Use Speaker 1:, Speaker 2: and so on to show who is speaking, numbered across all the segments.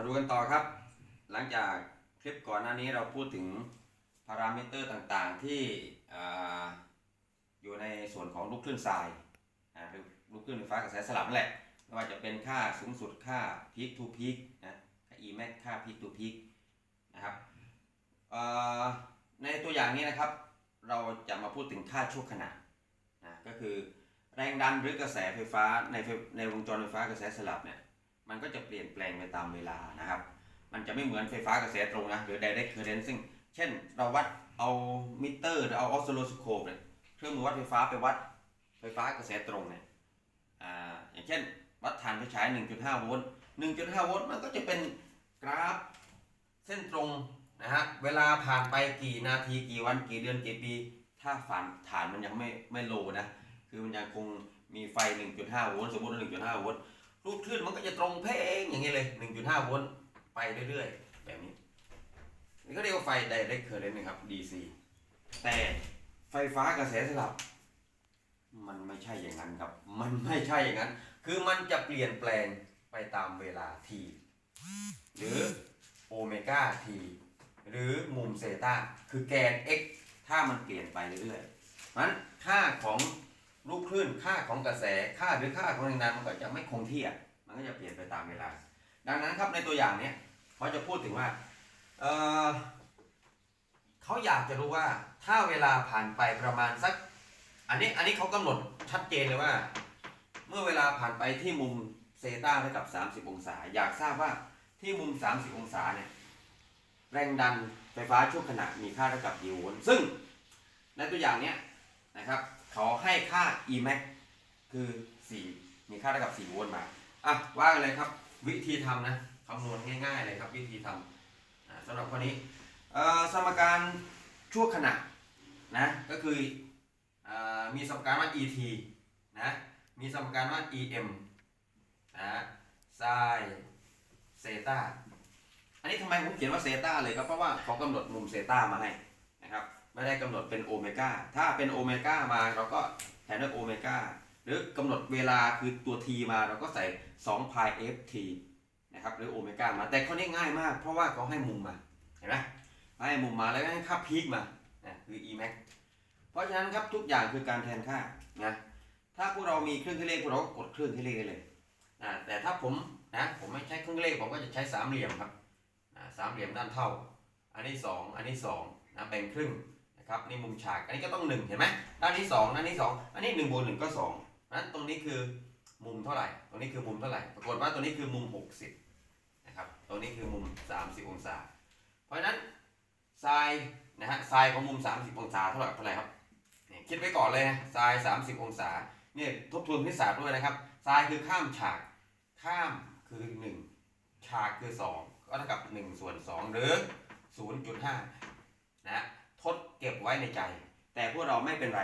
Speaker 1: มาดูกันต่อครับ หลังจากคลิปก่อนหน้านี้เราพูดถึงพารามิเตอร์ต่างๆที่ออยู่ในส่วนของลูกคลื่นทรายหรือลูกคลื่นไฟฟ้ากระแสสลับนั่นแหละไม่ว่าจะเป็นค่าสูงสุดค่า peak to peak นะค่า Emax ค่า peak to peak นะครับในตัวอย่างนี้นะครับ เราจะมาพูดถึงค่าชั่วขณะนะก็คือแรงดันหรือกระแสไฟฟ้าในในวงจรไฟฟ้ากระแสสลับเนี่ย มันก็จะเปลี่ยนแปลงไปตามเวลานะครับ มันจะไม่เหมือนไฟฟ้ากระแสตรงนะหรือ direct current ซึ่ง เช่นเราวัดเอามิเตอร์หรือเอาออสซิลโลสโคปเนี่ยเครื่องมือวัดไฟฟ้าไปวัดไฟฟ้ากระแสตรงเนี่ยอ่าอย่างเช่น วัดฐานไฟฉาย 1.5 โวลต์ 1.5 โวลต์มันก็จะเป็นกราฟเส้นตรงนะฮะเวลาผ่านไปกี่นาทีกี่วันกี่เดือนกี่ปี ถ้าฝันฐานมันยังไม่ไม่โลนะ คือมันยังคงมีไฟ 1.5 โวลต์สมมติว่า1.5 โวลต์ รูปคลื่นมันก็จะตรงเพงอย่างนี้เลย 1.5 โวลต์ไปเรื่อยๆ แบบนี้ นี่ก็เรียกว่าไฟ direct current นะครับ DC แต่ไฟฟ้ากระแสสลับ มันไม่ใช่อย่างนั้นครับ มันไม่ใช่อย่างนั้น คือมันจะเปลี่ยนแปลงไปตามเวลา t หรือโอเมก้า t หรือมุมเซตาคือแกน x ถ้ามันเปลี่ยนไปเรื่อยๆมันค่าของ ลูกคลื่นค่าของกระแสค่าหรือค่าของแรงดันมันก็จะไม่คงที่อะมันก็จะเปลี่ยนไปตามเวลา ดังนั้นครับในตัวอย่างเนี้ยเขาจะพูดถึงว่าเออเขาอยากจะรู้ว่าถ้าเวลาผ่านไปประมาณสัก อันนี้อันนี้เขากำหนดชัดเจนเลยว่า เมื่อเวลาผ่านไปที่มุมเซตาเท่ากับ 30 องศา อยากทราบว่าที่มุม 30 องศาเนี่ยแรงดันไฟฟ้าช่วงขณะมีค่าเท่ากับกี่โวลต์ซึ่งในตัวอย่างเนี้ย นะครับเขาให้ค่า Emax คือ 4 มีค่าเท่ากับ 4 โวลต์มาอะว่ากันเลยครับ วิธีทำนะคำนวณง่ายๆเลยครับ วิธีทำสำหรับข้อนี้สมการชั่วขณะนะก็คืออมีสมการว่า et นะมีสมการว่า em นะไซเซตาอันนี้ทำไมผมเขียนว่าเซตาเลยครับเพราะว่าเขากำหนดมุมเซตามาให้นะครับ ไม่ได้กำหนดเป็นโอเมก้าถ้าเป็นโอเมก้ามาเราก็แทนด้วยโอเมก้าหรือกำหนดเวลาคือตัว t มาเราก็ใส่2 pi ft นะครับหรือโอเมก้ามาแต่ข้อนี้ง่ายมาก เพราะว่าเขาให้มุมมาเห็นไหมให้มุมมาแล้วก็ให้ค่าพีคมานะคือ e max เพราะฉะนั้นครับทุกอย่างคือการแทนค่านะถ้าพวกเรามีเครื่องคิดเลขพวกเราก็กดเครื่องคิดเลขได้เลยนะแต่ถ้าผมนะผมไม่ใช้เครื่องเลขผมก็จะใช้สามเหลี่ยมครับนะสามเหลี่ยมด้านเท่า อันนี้สองอันนี้สองนะแบ่งครึ่ง ครับนี่มุมฉากอันนี้ก็ต้องหนึ่งเห็นไหมด้านนี้สองด้านนี้สองอันนี้หนึ่งบวกหนึ่งก็สองนั้นตรงนี้คือมุมเท่าไหร่ ตรงนี้คือมุมเท่าไหร่ ปรากฏว่าตรงนี้คือมุม 60นะครับตรงนี้คือมุม 30 องศา เพราะฉะนั้นไซน์นะฮะไซน์ของมุม 30 องศาเท่าไหร่เท่าไหร่ครับเนี่ยคิดไว้ก่อนเลยนะไซน์30 องศาเนี่ยทบทวนคณิตศาสตร์ด้วยนะครับไซน์คือข้ามฉากข้ามคือ 1 ฉากคือ 2 ก็เท่ากับ 1 ส่วน 2 หรือ 0.5นะ ทดเก็บไว้ในใจ แต่พวกเราไม่เป็นไร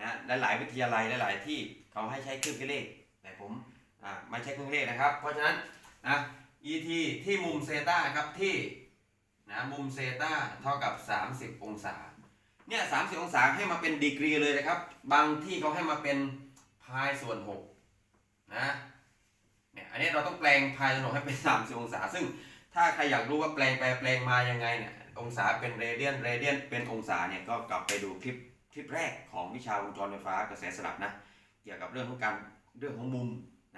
Speaker 1: นะหลายๆวิทยาลัยหลาย ๆ ที่เขาให้ใช้เครื่องคิดเลข แต่ผมไม่ใช้เครื่องเลขนะครับ เพราะฉะนั้นนะ ET ที่มุมเซตาครับที่นะมุมเซตาเท่ากับ 30 องศาเนี่ย30องศาให้มาเป็นดีกรีเลยนะครับ บางที่เขาให้มาเป็นพายส่วน6นะเนี่ยอันนี้เราต้องแปลงพายส่วน6ให้เป็น 30 องศา ซึ่งถ้าใครอยากรู้ว่าแปลงไปแปลงมายังไงเนี่ย องศาเป็นเรเดียนเรเดียนเป็นองศาเนี่ยก็กลับไปดูคลิปคลิปแรกของวิชาวงจรไฟฟ้ากระแสสลับนะ เกี่ยวกับเรื่องของการเรื่องของมุม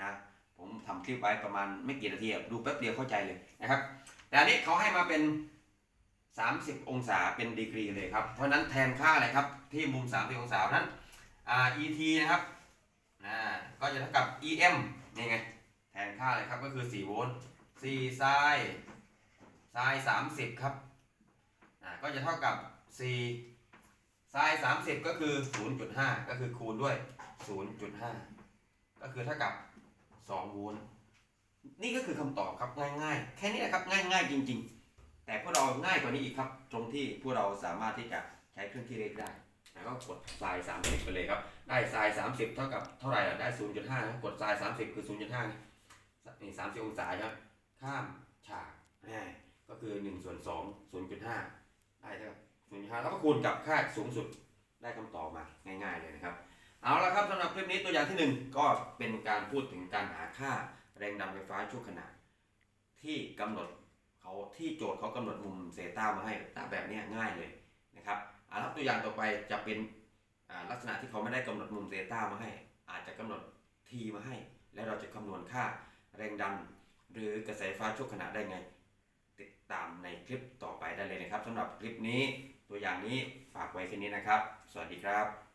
Speaker 1: นะผมทำคลิปไว้ประมาณไม่กี่นาทีดูแป๊บเดียวเข้าใจเลยนะครับ แต่อันนี้เขาให้มาเป็น 30 องศาเป็นดีกรีเลยครับ เพราะนั้นแทนค่าอะไรครับที่มุม 30 องศาเพรานั้นอ่า et นะครับนะก็จะเท่ากับ em นี่ไงแทนค่าเลยครับก็คือ 4 โวลต์4ไซน์ไซน์30 ครับ อ่าก็จะเท่ากับ4ไซน์30 ก็คือ 0.5 ก็คือคูณด้วย 0.5 ก็คือเท่ากับ 2 โวลต์นี่ก็คือคำตอบครับง่ายๆ แค่นี้นะครับง่ายๆจริง ๆ แต่พวกเราง่ายกว่านี้อีกครับ ตรงที่พวกเราสามารถที่จะใช้เครื่องคิดเลขได้แล้วก็กดไซน์30 ไปเลยครับ ได้ไซน์30 เท่ากับเท่าไหร่ล่ะได้ 0.5นะกดไซน์30 คือ 0.5นี่นี่30 องศาครับ ข้ามฉากแน่ก็คือ1ส่วน2 0.5 ได้เท่ากับ0.5แล้วก็คูณกับค่าสูงสุดได้คำตอบมาง่ายๆเลยนะครับ เอาละครับสำหรับคลิปนี้ตัวอย่างที่หนึ่งก็เป็นการพูดถึงการหาค่าแรงดันไฟฟ้าชั่วขณะทที่กำหนดเขาที่โจทย์เขากำหนดมุมเซต้ามาให้แบบนี้ง่ายเลยนะครับอาครับตัวอย่างต่อไปจะเป็นลักษณะที่เขาไม่ได้กำหนดมุมเซต้ามาให้ อาจจะกำหนดทีมาให้ แล้วเราจะคำนวณค่าแรงดัน หรือกระแสไฟฟ้าชั่วขณะได้ไง ติดตามในคลิปต่อไปได้เลยนะครับสำหรับคลิปนี้ตัวอย่างนี้ฝากไว้แค่นี้นะครับ สวัสดีครับ